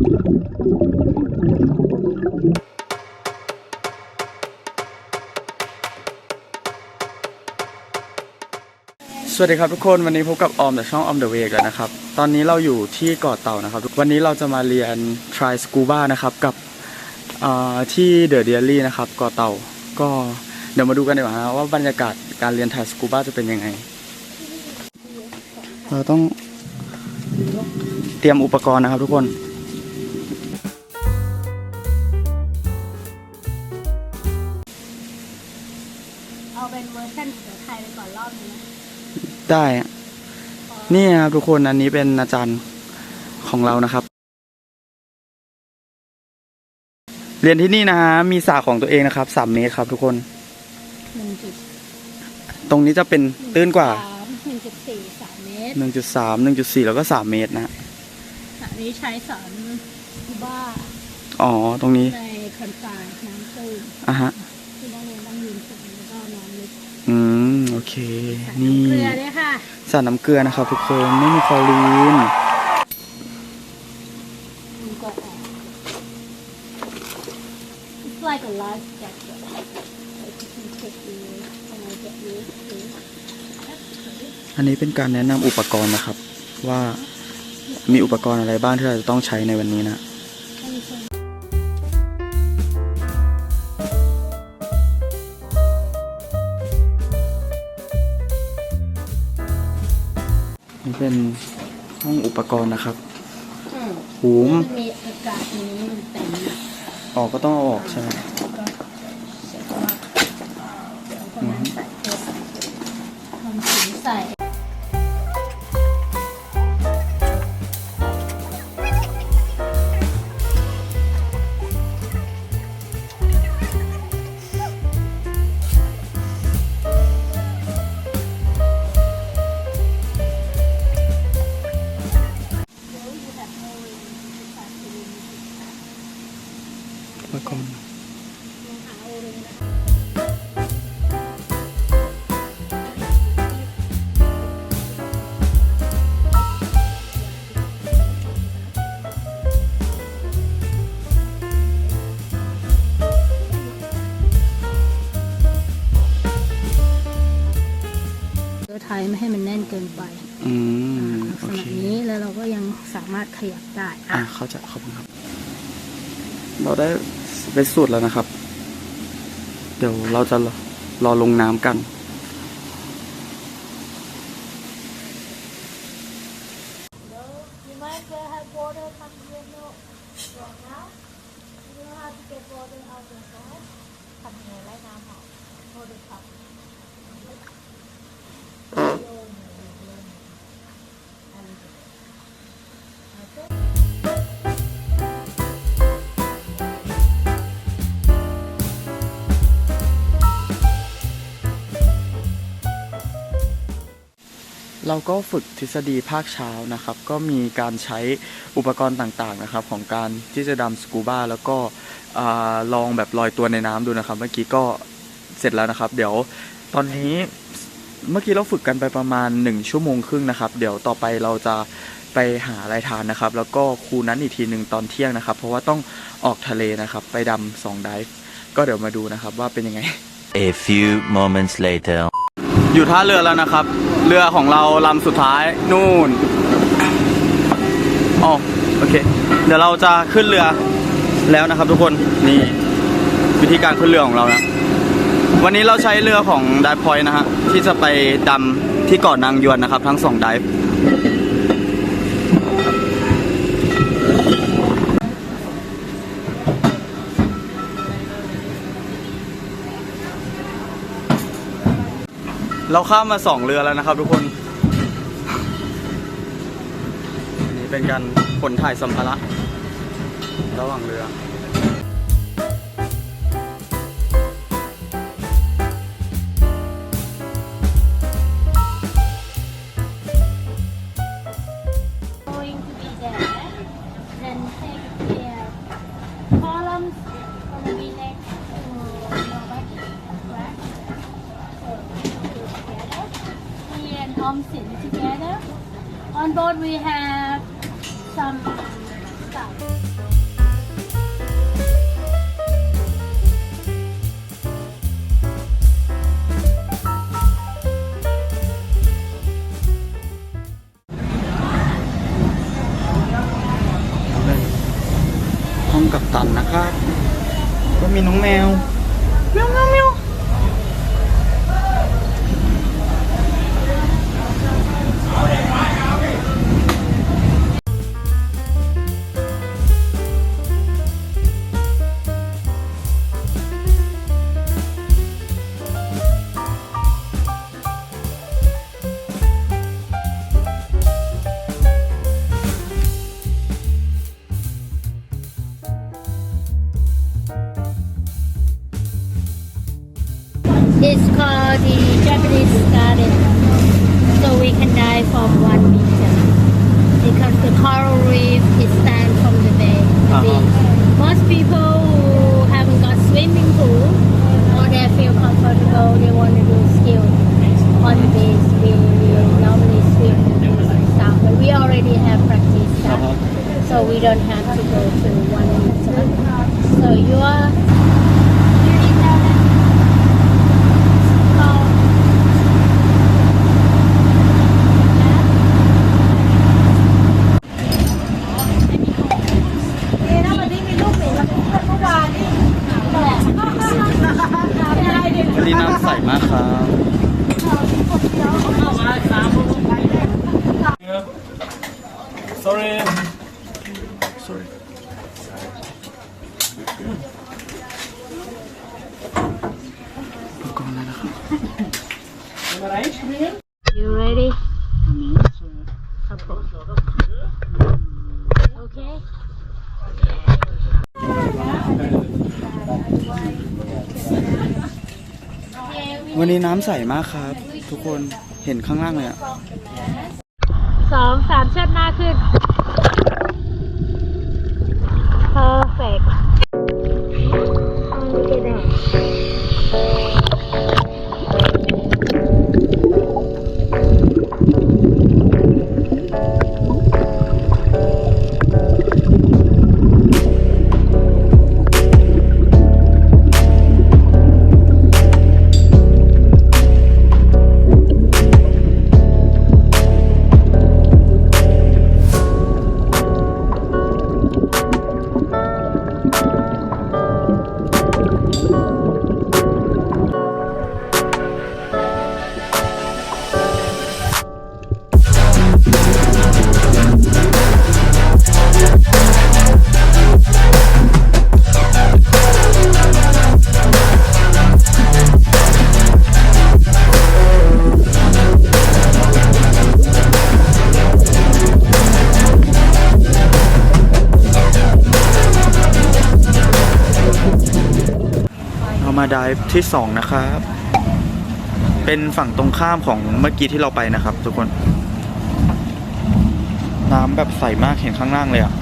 สวัสดีครับทุกคนวันนี้พบกับออมจากช่องออมเดอะเวกแล้วนะครับ ตอนนี้เราอยู่ที่เกาะเต่านะครับวันนี้เราจะมาเรียน try scuba นะครับกับที่เดอะเดียรี่นะครับเกาะเต่าก็เดี๋ยวมาดูกันดีกว่าว่าบรรยากาศการเรียนริสกูบ้าจะเป็นยังไง เราต้องเตรียมอุปกรณ์นะครับทุกคน ได้อะนี่นะครับทุกคนอันนี้เป็นอาจารย์ของเรานะครับ เรียนที่นี่นะฮะมีสระของตัวเองนะครับสามเมตรครับ ทุกคนหนึ่งจุดตรงนี้จะเป็นตื้นกว่าสามหนึ่งจุดสี่สามเมตร1.3 1.4แล้วก็3เมตรนะฮะอันนี้ใช้สอนคูบ้าอ๋อตรงนี้ในคอนฟายน้ำตื้นอะฮะที่นักเรียนต้องยืนสูงแล้วก็น้ำลึกอืมโอ เคสระนี่น้ำเกลือเนี่ยค่ะสระน้ำเกลือนะครับทุกคนไม่มีคลอรีนมันก็ออก It's like a life jacket like you can take you when I get used to it. อันนี้เป็นการแนะนำอุปกรณ์นะครับ ว่ามีอุปกรณ์อะไรบ้างที่เราจะต้องใช้ในวันนี้นะ ปกรณ์นะครับอืมหูมมันมีอากาศนี้มันเต็มนะออกก็ต้องเอาออกใช่ไหม เกินไปอืมลักโอษเคณะนี้แล้วเราก็ยังสามารถขยับได้อะอะเข้าใจขอบคุณครับ เราได้เป็นสูตรแล้วนะครับ เดี๋ยวเราจะรอรอลงน้ำกัน เราก็ฝึกทฤษฎีภาคเช้านะครับ ก็มีการใช้อุปกรณ์ต่างๆนะครับ ของการที่จะดำสกูบ้าแล้วก็อลองแบบลอยตัวในน้ำดูนะครับ เมื่อกี้ก็เสร็จแล้วนะครับ เดี๋ยวตอนนี้เมื่อกี้เราฝึกกันไปประมาณ 1 ชั่วโมงครึ่งนะครับ เดี๋ยวต่อไปเราจะไปหาอะไรทานนะครับ แล้วก็ครูนั้นอีกทีหนึ่งตอนเที่ยงนะครับ เพราะว่าต้องออกทะเลนะครับ ไปดำสองไดฟ์ก็เดี๋ยวมาดูนะครับว่าเป็นยังไง A few moments later. อยู่ท่าเรือแล้วนะครับ เรือของเราลำสุดท้ายนู่นอ๋อโอเค เดี๋ยวเราจะขึ้นเรือแล้วนะครับ ทุกคนนี่วิธีการขึ้นเรือของเรานะวันนี้เราใช้เรือของไดพอยนะฮะที่จะไปดำที่เกาะนางยวนนะครับ ทั้งสองไดฟ์ เราข้ามมาสองเรือแล้วนะครับทุกคน อันนี้เป็นการขนถ่ายสัมภาระระหว่างเรือ Omsin together. On board we have some stuff. ห้องกับตันนะครับ ก็มีน้องแมว แมวแมวแมว We don't have to go to one meter. So you are Okay. วันนี้น้ำใสมากครับ ทุกคนเห็นข้างล่างเลยอะสองสามเชิดหน้าขึ้น ฟที่สองนะครับ เป็นฝั่งตรงข้ามของเมื่อกี้ที่เราไปนะครับ ทุกคน น้ำแบบใสมากเห็นข้างล่างเลยอะ่ะ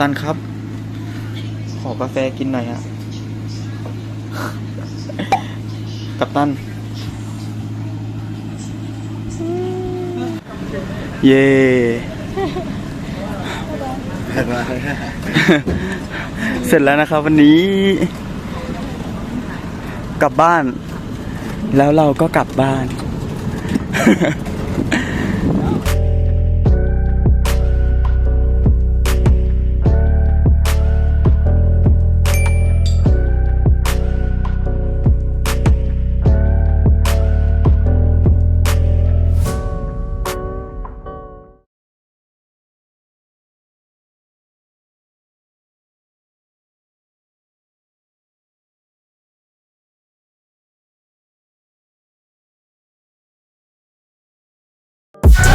ตันครับ ขอกาแฟกินหน่อยฮะกัปตัน เย่เสร็จแล้วนะครับวันนี้ กลับบ้าน แล้วเราก็กลับบ้าน Bye.